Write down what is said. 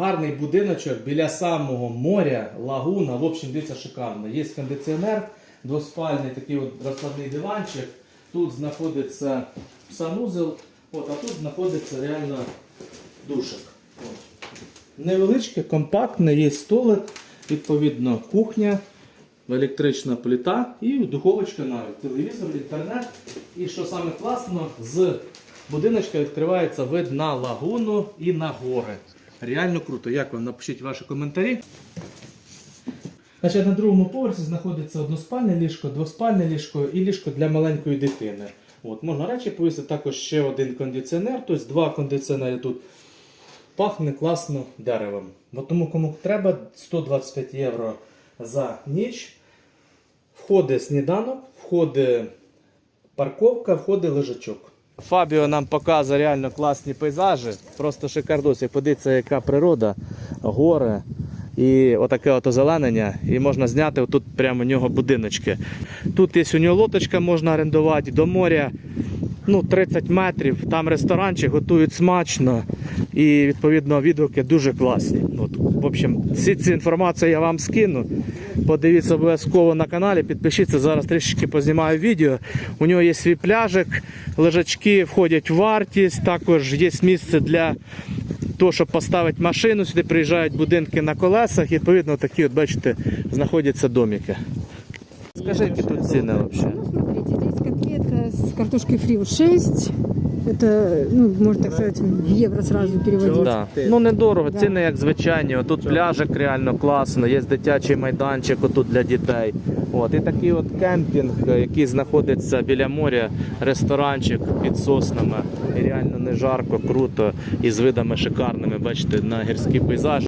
гарний будиночок біля самого моря, лагуна. В общем, дивіться, шикарно. Є кондиціонер, двоспальний такий от розкладний диванчик. Тут знаходиться санузел, от, а тут знаходиться реально душик. Невеличке, компактне, є столик, відповідно, кухня, електрична плита і духовочка навіть, телевізор, інтернет. І що саме класно, з будиночка відкривається вид на лагуну і на гори. Реально круто. Як вам? Напишіть ваші коментарі. Значить, на другому поверсі знаходиться односпальне ліжко, двоспальне ліжко і ліжко для маленької дитини. От, можна речі повісити, також ще один кондиціонер, тобто два кондиціонери тут. Пахне класно деревом. Бо тому кому треба 125 євро за ніч. Входить сніданок, входить парковка, входить лежачок. Фабіо нам показує реально класні пейзажі. Просто шикардос. Як подивіться, яка природа, гори і отаке от озеленення. І можна зняти отут прямо у нього будиночки. Тут є у нього лодочка, можна орендувати до моря. Ну, 30 метрів, там ресторанчик, готують смачно і відповідно відгуки дуже класні. От, в общем, всі ці інформацію я вам скину. Подивіться обов'язково на каналі, підпишіться, зараз трішки познімаю відео. У нього є свій пляжик, лежачки входять в вартість, також є місце для того, щоб поставити машину. Сюди приїжджають будинки на колесах, і відповідно такі, от бачите, знаходяться домики. Скажи, які тут ціни взагалі? Ну, смотрите, здесь котлета с картошкой фри 6. Это, ну, можно так сказать, в евро сразу переводить. Да. Ну недорого, ціни як звичайні. Тут пляжик реально класно, є дитячий майданчик отут для дітей. От, і такий от кемпінг, який знаходиться біля моря, ресторанчик під соснами. І реально не жарко, круто і з видами шикарними. Бачите, на гірський пейзаж.